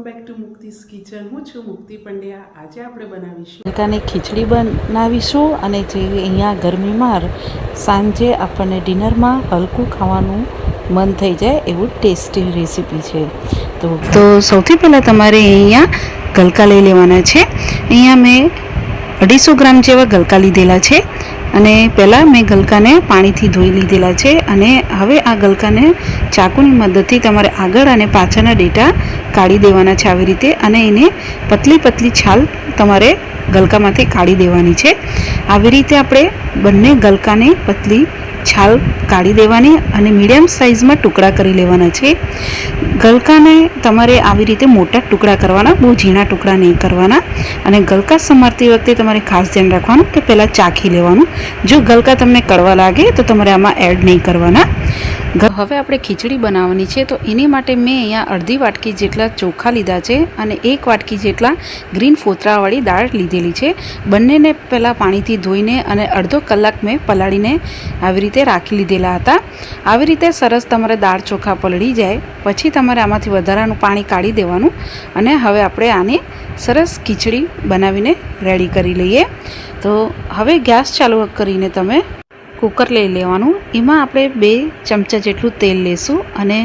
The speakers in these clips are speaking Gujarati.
Welcome back to Mukti's kitchen. હું છું મુક્તિ પંડ્યા. આજે આપણે બનાવીશું ગલકાની ખીચડી બનાવીશું અને જે અહીંયા ગરમીમાં સાંજે આપણને ડિનરમાં હલકું ખાવાનું મન થઈ જાય એવું ટેસ્ટી રેસીપી છે. તો તો સૌથી પહેલાં તમારે અહીંયા ગલકા લઈ લેવાના છે. અહીંયા મેં અઢીસો ગ્રામ જેવા ગલકા લીધેલા છે. અને પહેલાં મેં ગલકાને પાણીથી ધોઈ લીધેલા છે અને હવે આ ગલકાને ચાકુની મદદથી તમારે આગળ અને પાછળના ડેટા કાઢી દેવાના છે આવી રીતે અને એને પતલી પતલી છાલ તમારે ગલકામાંથી કાઢી દેવાની છે. આવી રીતે આપણે બંને ગલકાને પતલી છાલ કાઢી દેવાની અને મીડિયમ સાઇઝમાં ટુકડા કરી લેવાના છે. ગલકાને તમારે આવી રીતે મોટા ટુકડા કરવાના, બહુ ઝીણા ટુકડા નહીં કરવાના અને ગલકા સમારતી વખતે તમારે ખાસ ધ્યાન રાખવાનું કે પહેલાં ચાખી લેવાનું. જો ગલકા તમને કડવા લાગે તો તમારે આમાં એડ નહીં કરવાના. હવે આપણે ખીચડી બનાવવાની છે તો એની માટે મેં અહીંયા અડધી વાટકી જેટલા ચોખા લીધા છે અને એક વાટકી જેટલા ગ્રીન ફોતરાવાળી દાળ લીધેલી છે. બંનેને પહેલાં પાણીથી ધોઈને અને અડધો કલાક મેં પલાળીને આવી રીતે રાખી લીધેલા હતા. આવી રીતે સરસ તમારે દાળ ચોખા પલળી જાય. પછી તમારે આમાંથી વધારાનું પાણી કાઢી દેવાનું અને હવે આપણે આને સરસ ખીચડી બનાવીને રેડી કરી લઈએ. તો હવે ગેસ ચાલુ કરીને તમે કુકર લઈ લેવાનું. એમાં આપણે બે ચમચા જેટલું તેલ લેશું અને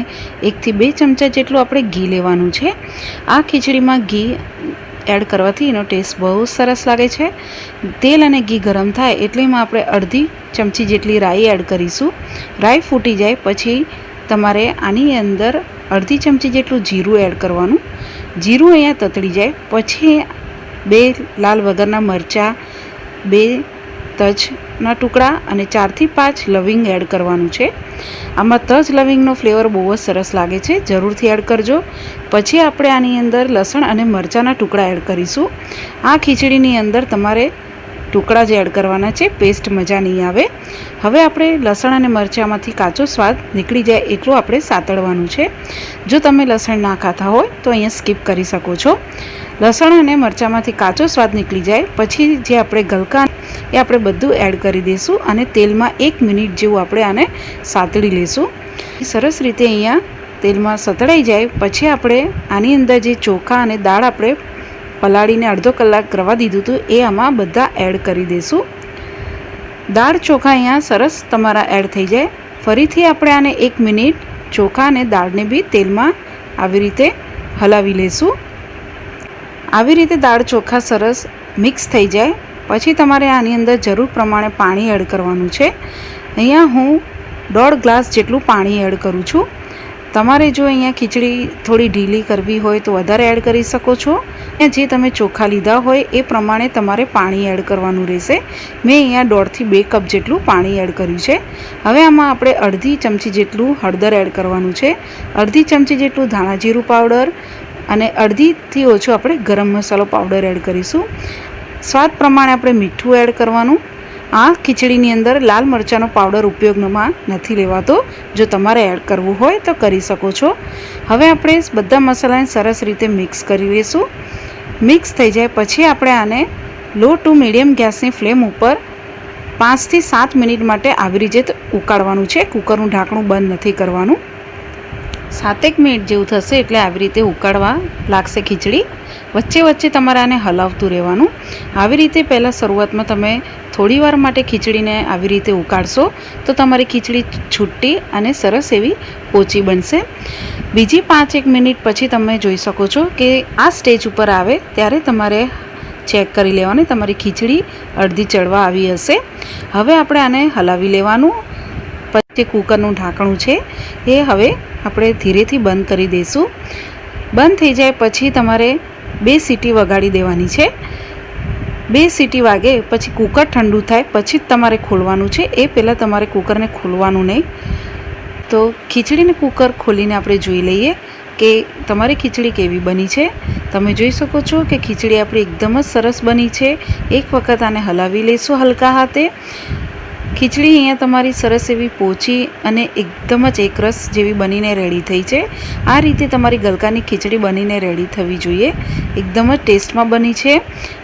એકથી બે ચમચા જેટલું આપણે ઘી લેવાનું છે. આ ખીચડીમાં ઘી એડ કરવાથી એનો ટેસ્ટ બહુ સરસ લાગે છે. તેલ અને ઘી ગરમ થાય એટલે એમાં આપણે અડધી ચમચી જેટલી રાઈ એડ કરીશું. રાઈ ફૂટી જાય પછી તમારે આની અંદર અડધી ચમચી જેટલું જીરું એડ કરવાનું. જીરું અહીંયા તતડી જાય. પછી બે લાલ વગરના મરચાં, બે તજના ટુકડા અને ચારથી પાંચ લવિંગ એડ કરવાનું છે. આમાં તજ લવિંગનો ફ્લેવર બહુ જ સરસ લાગે છે. જરૂરથી એડ કરજો. પછી આપણે આની અંદર લસણ અને મરચાંના ટુકડા એડ કરીશું. આ ખીચડીની અંદર તમારે ટુકડા જ એડ કરવાના છે, પેસ્ટ મજા નહીં આવે. હવે આપણે લસણ અને મરચાંમાંથી કાચો સ્વાદ નીકળી જાય એટલું આપણે સાતળવાનું છે. જો તમે લસણ ના ખાતા હોય, તો અહીંયા સ્કીપ કરી શકો છો. લસણ અને મરચાંમાંથી કાચો સ્વાદ નીકળી જાય, પછી જે આપણે ગલકા એ આપણે બધું એડ કરી દઈશું અને તેલમાં એક મિનિટ જેવું આપણે આને સાતળી લઈશું સરસ રીતે અહીંયા તેલમાં સતળાઈ જાય, પછી આપણે આની અંદર જે ચોખા અને દાળ આપણે પલાળીને અડધો કલાક રવા દીધું હતું એ આમાં બધા એડ કરી દઈશું દાળ ચોખા અહીંયા સરસ તમારા એડ થઈ જાય. ફરીથી આપણે આને એક મિનિટ ચોખા અને દાળને બી તેલમાં આવી રીતે હલાવી લઈશું આવી રીતે દાળ ચોખા સરસ મિક્સ થઈ જાય. પછી તમારે આની અંદર જરૂર પ્રમાણે પાણી એડ કરવાનું છે. અહીંયા હું દોઢ ગ્લાસ જેટલું પાણી એડ કરું છું. તમારે જો અહીંયા ખીચડી થોડી ઢીલી કરવી હોય તો વધારે એડ કરી શકો છો. અને જે તમે ચોખા લીધા હોય એ પ્રમાણે તમારે પાણી એડ કરવાનું રહેશે. મેં અહીંયા દોઢથી બે કપ જેટલું પાણી એડ કર્યું છે. હવે આમાં આપણે અડધી ચમચી જેટલું હળદર એડ કરવાનું છે. અડધી ચમચી જેટલું ધાણા જીરું પાવડર અને અડધીથી ઓછો આપણે ગરમ મસાલો પાવડર એડ કરીશું. સ્વાદ પ્રમાણે આપણે મીઠું એડ કરવાનું. આ ખીચડીની અંદર લાલ મરચાંનો પાવડર ઉપયોગમાં નથી લેવાતો. જો તમારે એડ કરવું હોય તો કરી શકો છો. હવે આપણે બધા મસાલાને સરસ રીતે મિક્સ કરી લઈશું. મિક્સ થઈ જાય પછી આપણે આને લો ટુ મીડિયમ ગેસની ફ્લેમ ઉપર પાંચથી સાત મિનિટ માટે આવી રીતે ઉકાળવાનું છે. કુકરનું ઢાંકણું બંધ નથી કરવાનું. સાતેક મિનિટ જેવું થશે એટલે આવી રીતે ઉકાળવા લાગશે ખીચડી. વચ્ચે વચ્ચે તમારે આને હલાવતું રહેવાનું. આવી રીતે પહેલાં શરૂઆતમાં તમે થોડી વાર માટે ખીચડીને આવી રીતે ઉકાળશો તો તમારી ખીચડી છૂટી અને સરસ એવી પોચી બનશે. બીજી પાંચ એક મિનિટ પછી તમે જોઈ શકો છો કે આ સ્ટેજ ઉપર આવે ત્યારે તમારે ચેક કરી લેવાની તમારી ખીચડી અડધી ચડવા આવી હશે. હવે આપણે આને હલાવી લેવાનું. પછી કુકરનું ઢાંકણું છે, એ હવે આપણે ધીરેથી બંધ કરી દઈશું. બંધ થઈ જાય પછી તમારે બે સીટી વગાડી દેવાની છે. બે સીટી વાગે પછી કુકર ઠંડુ થાય પછી જ તમારે ખોલવાનું છે. એ પહેલાં તમારે કુકરને ખોલવાનું નહીં. તો ખીચડીને કુકર ખોલીને આપણે જોઈ લઈએ કે તમારી ખીચડી કેવી બની છે. તમે જોઈ શકો છો કે ખીચડી આપણી એકદમ જ સરસ બની છે. એક વખત આને હલાવી લઈશું હલકા હાથે. ખીચડી અહીંયા તમારી સરસ એવી પોચી અને એકદમ જ એકરસ જેવી બનીને રેડી થઈ છે. આ રીતે તમારી ગલકાની ખીચડી બનીને રેડી થવી જોઈએ. એકદમ જ ટેસ્ટમાં બની છે.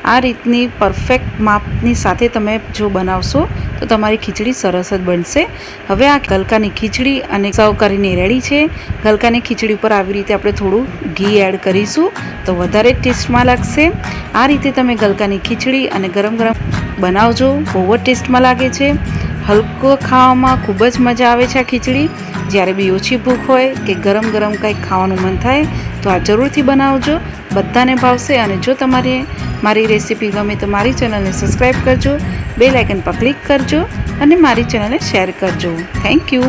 આ રીતની પરફેક્ટ માપની સાથે તમે જો બનાવશો તો તમારી ખીચડી સરસ જ બનશે. હવે આ ગલકાની ખીચડી અને સર્વ કરીને રેડી છે. ગલકાની ખીચડી ઉપર આવી રીતે આપણે થોડું ઘી એડ કરીશું તો વધારે ટેસ્ટમાં લાગશે. આ રીતે તમે ગલકાની ખીચડી અને ગરમ ગરમ બનાવજો. બહુ જ ટેસ્ટમાં લાગે છે. હલકો ખાવામાં ખૂબ જ મજા આવે છે આ ખીચડી. જ્યારે બી ઓછી ભૂખ હોય કે ગરમ ગરમ કંઈક ખાવાનું મન થાય, તો આ જરૂરથી બનાવજો. બધાને ભાવશે અને જો તમારે મારી રેસીપી ગમે તો મારી ચેનલને સબસ્ક્રાઈબ કરજો બે લાઇકન પર ક્લિક કરજો અને મારી ચેનલને શેર કરજો. Thank you.